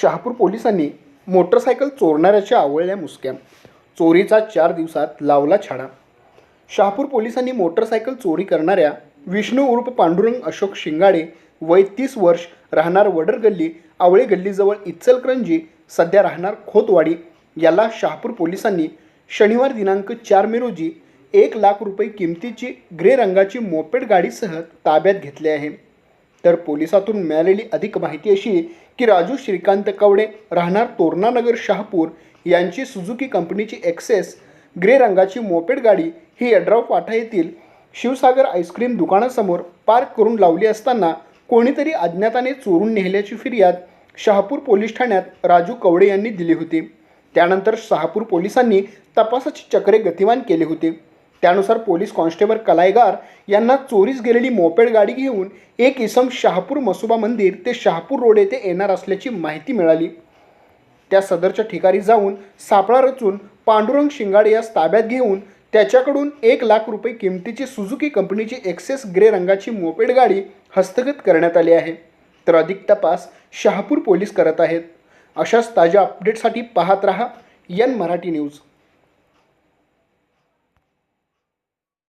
शहापूर पोलिसांनी मोटरसायकल चोरणाऱ्याच्या आवळल्या मुसक्या चोरीचा चार दिवसात लावला छाडा. शहापूर पोलिसांनी मोटरसायकल चोरी करणाऱ्या विष्णू उर्फ पांडुरंग अशोक शिंगाडे वय तीस वर्ष राहणार वडर गल्ली आवळे गल्लीजवळ इचलकरंजी सध्या राहणार खोतवाडी. याला शहापूर पोलिसांनी शनिवार दिनांक चार मे रोजी एक लाख रुपये किमतीची ग्रे रंगाची मोपेड गाडीसह ताब्यात घेतले आहे. तर पोलिसातून मिळालेली अधिक माहिती अशी की राजू श्रीकांत कवडे राहणार तोरणानगर शहापूर यांची सुझुकी कंपनीची एक्सेस ग्रे रंगाची मोपेड गाडी ही यड्राव फाटा येथील शिवसागर आईस्क्रीम दुकानासमोर पार्क करून लावली असताना कोणीतरी अज्ञाताने चोरून नेल्याची फिर्याद शहापूर पोलीस ठाण्यात राजू कवडे यांनी दिली होती. त्यानंतर शहापूर पोलिसांनी तपासाची चक्रे गतिमान केली होती. त्यानुसार पोलीस कॉन्स्टेबल कलायगार यांना चोरीस गेलेली मोपेड गाडी घेऊन एक इसम शहापूर मसुबा मंदिर ते शहापूर रोड येथे येणार असल्याची माहिती मिळाली. त्या सदरच्या ठिकाणी जाऊन सापळा रचून पांडुरंग शिंगाडे यास ताब्यात घेऊन त्याच्याकडून एक लाख रुपये किमतीची सुझुकी कंपनीची एक्सेस ग्रे रंगाची मोपेड गाडी हस्तगत करण्यात आली आहे. तर अधिक तपास शहापूर पोलीस करत आहेत. अशाच ताज्या अपडेटसाठी पाहत रहा यन मराठी न्यूज.